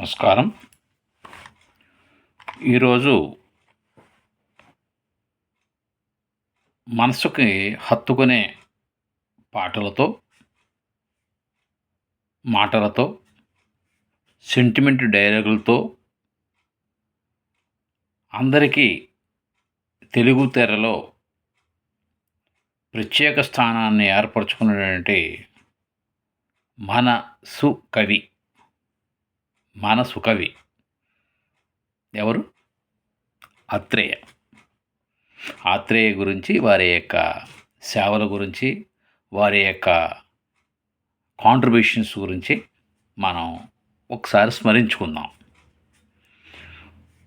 నమస్కారం. ఈరోజు మనసుకి హత్తుకునే పాటలతో మాటలతో సెంటిమెంట్ డైలాగులతో అందరికీ తెలుగు తెరలో ప్రత్యేక స్థానాన్ని ఏర్పరచుకున్నటువంటి మన సుకవి. మన కవి. ఎవరు? ఆత్రేయ. ఆత్రేయ గురించి వారి యొక్క సేవల గురించి వారి యొక్క కాంట్రిబ్యూషన్స్ గురించి మనం ఒకసారి స్మరించుకుందాం.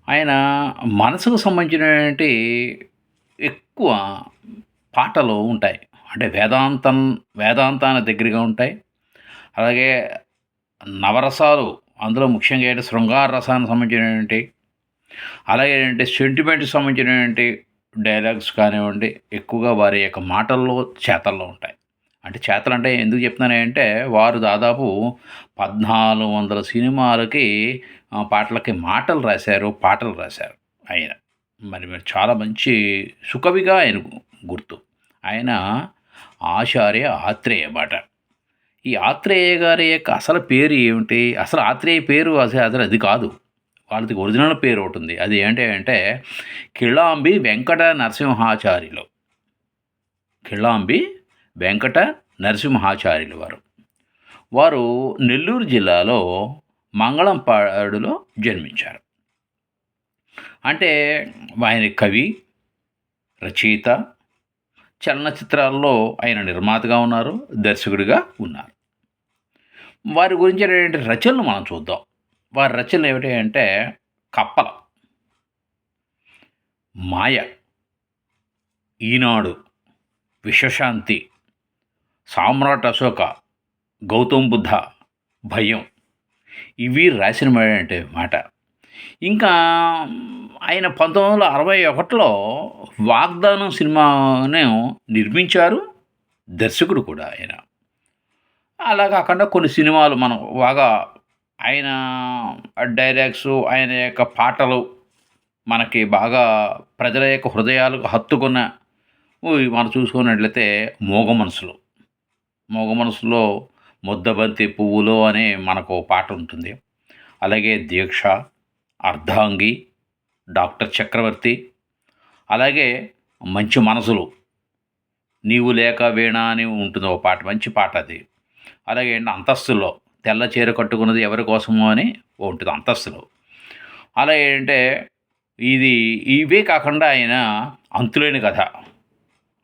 ఆయన మనసుకు సంబంధించినటువంటి ఎక్కువ పాటలు ఉంటాయి. అంటే వేదాంతం వేదాంతాన దగ్గరగా ఉంటాయి. అలాగే నవరసాలు అందులో ముఖ్యంగా ఏంటి? శృంగార రసానికి సంబంధించినటువంటి అలాగే ఏంటంటే సెంటిమెంట్కి సంబంధించినటువంటి డైలాగ్స్ కానివ్వండి ఎక్కువగా వారి యొక్క మాటల్లో చేతల్లో ఉంటాయి. అంటే చేతలు అంటే ఎందుకు చెప్తున్నానంటే వారు దాదాపు పద్నాలుగు వందల సినిమాలకి పాటలకి మాటలు రాశారు పాటలు రాశారు. ఆయన. మరి మరి చాలా మంచి సుకవిగా ఆయన గుర్తు. ఆయన ఆచార్య ఆత్రేయ మాట ఈ ఆత్రేయ గారి యొక్క అసలు పేరు ఏమిటి? అసలు ఆత్రేయ పేరు అసలు అసలు అది కాదు. వాళ్ళది ఒరిజినల్ పేరు ఒకటి ఉంది. అది ఏంటి అంటే కిళాంబి వెంకట నరసింహాచార్యులు. కిళాంబి వెంకట నరసింహాచార్యులు వారు. వారు నెల్లూరు జిల్లాలో మంగళంపాడులో జన్మించారు. అంటే ఆయన కవి రచయిత చలనచిత్రాల్లో ఆయన నిర్మాతగా ఉన్నారు దర్శకుడిగా ఉన్నారు. వారి గురించినటువంటి రచనలు మనం చూద్దాం. వారి రచనలు ఏమిటి అంటే కప్పల మాయ ఈనాడు విశ్వశాంతి సామ్రాట్ అశోక గౌతమ్ బుద్ధ భయం. ఇవి రాసిన అంటే మాట. ఇంకా ఆయన పంతొమ్మిది వందల అరవై ఒకటిలో వాగ్దానం సినిమాను నిర్మించారు దర్శకుడు కూడా ఆయన. అలా కాకుండా కొన్ని సినిమాలు మనం బాగా ఆయన డైలాగ్స్ ఆయన యొక్క పాటలు మనకి బాగా ప్రజల యొక్క హృదయాలకు హత్తుకున్న మనం చూసుకున్నట్లయితే మోగ మనసులు. మోగ మనసులో ముద్దబంతి పువ్వులో అనే మనకు పాట ఉంటుంది. అలాగే దీక్ష అర్ధాంగి డాక్టర్ చక్రవర్తి. అలాగే మంచి మనసులు. నీవు లేక వీణ అని ఉంటుంది ఒక పాట మంచి పాట అది. అలాగే అంతస్తులో తెల్ల చీర కట్టుకున్నది ఎవరి కోసమో అని ఉంటుంది అంతస్తులో. అలాగే ఏంటంటే ఇది ఇవే కాకుండా ఆయన అంతులేని కథ.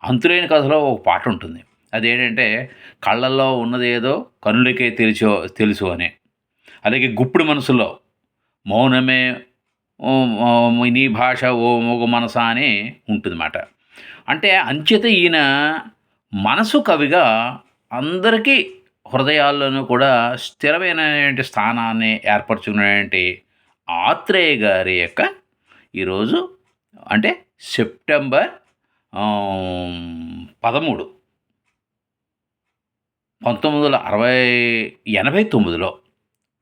అంతులేని కథలో ఒక పాట ఉంటుంది. అదేంటంటే కళ్ళల్లో ఉన్నది ఏదో కనులకే తెలుసు తెలుసు అని. అలాగే గుప్పుడు మనసులో మౌనమే నీ భాష ఓ మోగ మనస అని ఉంటుందన్నమాట. అంటే అంచేత ఈయన మనసు కవిగా అందరికీ హృదయాల్లోనూ కూడా స్థిరమైనటువంటి స్థానాన్ని ఏర్పరచుకున్నటువంటి ఆత్రేయ గారి యొక్క ఈరోజు అంటే సెప్టెంబర్ పదమూడు. పంతొమ్మిది వందల అరవై ఎనభై తొమ్మిదిలో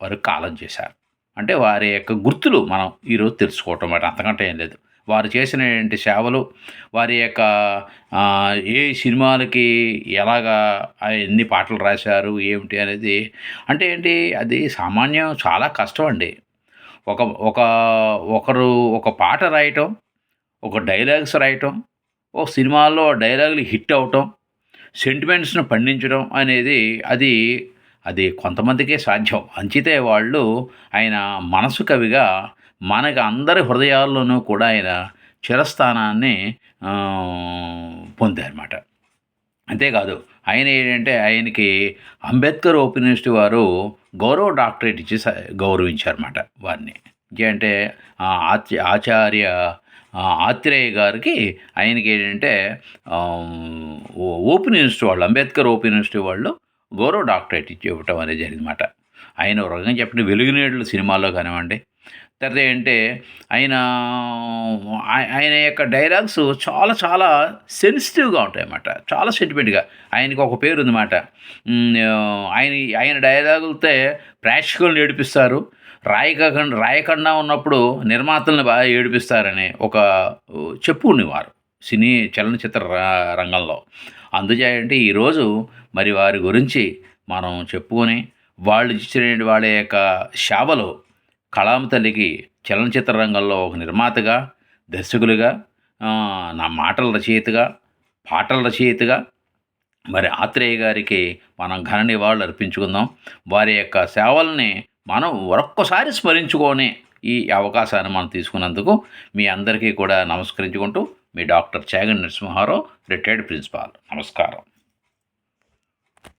వారు కాలం చేశారు. అంటే వారి యొక్క గుర్తులు మనం ఈరోజు తెలుసుకోవటం అన్నమాట అంతకంటే ఏం లేదు. వారు చేసినటువంటి సేవలు వారి యొక్క ఏ సినిమాలకి ఎలాగా ఎన్ని పాటలు రాశారు ఏమిటి అనేది అంటే ఏంటి అది సామాన్యం చాలా కష్టం అండి. ఒక ఒక ఒకరు ఒక పాట రాయటం ఒక డైలాగ్స్ రాయటం ఒక సినిమాల్లో డైలాగులు హిట్ అవటం సెంటిమెంట్స్ను పండించడం అనేది అది అది కొంతమందికే సాధ్యం. అంచితే వాళ్ళు ఆయన మనసు కవిగా మనకి అందరి హృదయాల్లోనూ కూడా ఆయన చిరస్థానాన్ని పొందారన్నమాట. అంతేకాదు ఆయన ఏంటంటే ఆయనకి అంబేద్కర్ ఓపెనిస్ట్ వారు గౌరవ డాక్టరేట్ ఇచ్చి గౌరవించారన్నమాట వారిని. అంటే ఆచార్య ఆత్రేయ గారికి ఆయనకి ఏంటంటే ఓ- ఓపెన్ యూనివర్సిటీ వాళ్ళు అంబేద్కర్ ఓపెన్ యూనివర్సిటీ వాళ్ళు గౌరవ డాక్టరేట్ ఇచ్చి ఇవ్వటం అనేది జరిగిందన్నమాట. ఆయన ఒక రకంగా చెప్పిన వెలుగునేళ్ళు సినిమాలో కానివ్వండి. తర్వాత ఏంటంటే ఆయన ఆయన యొక్క డైలాగ్స్ చాలా చాలా సెన్సిటివ్గా ఉంటాయి అన్నమాట చాలా సెంటిమెంట్గా. ఆయనకి ఒక పేరు ఉందన్నమాట ఆయన ఆయన డైలాగులతో ప్రేక్షకులను ఏడిపిస్తారు. రాయకుండా రాయకుండా ఉన్నప్పుడు నిర్మాతలను బాగా ఏడిపిస్తారని ఒక చెప్పుకునేవారు సినీ చలనచిత్ర రంగంలో. అందుచేయంటే ఈరోజు మరి వారి గురించి మనం చెప్పుకొని వాళ్ళు ఇచ్చిన వాళ్ళ యొక్క సేవలు కళామ తల్లికి చలనచిత్ర రంగంలో ఒక నిర్మాతగా దర్శకులుగా నా మాటల రచయితగా పాటల రచయితగా మరి ఆత్రేయ గారికి మనం ఘన నివాళులు అర్పించుకుందాం. వారి యొక్క సేవల్ని మనం మరొక్కసారి స్మరించుకొని ఈ అవకాశాన్ని మనం తీసుకున్నందుకు మీ అందరికీ కూడా నమస్కరించుకుంటూ మీ doctor Chagan Narasimharao retired principal. నమస్కారం.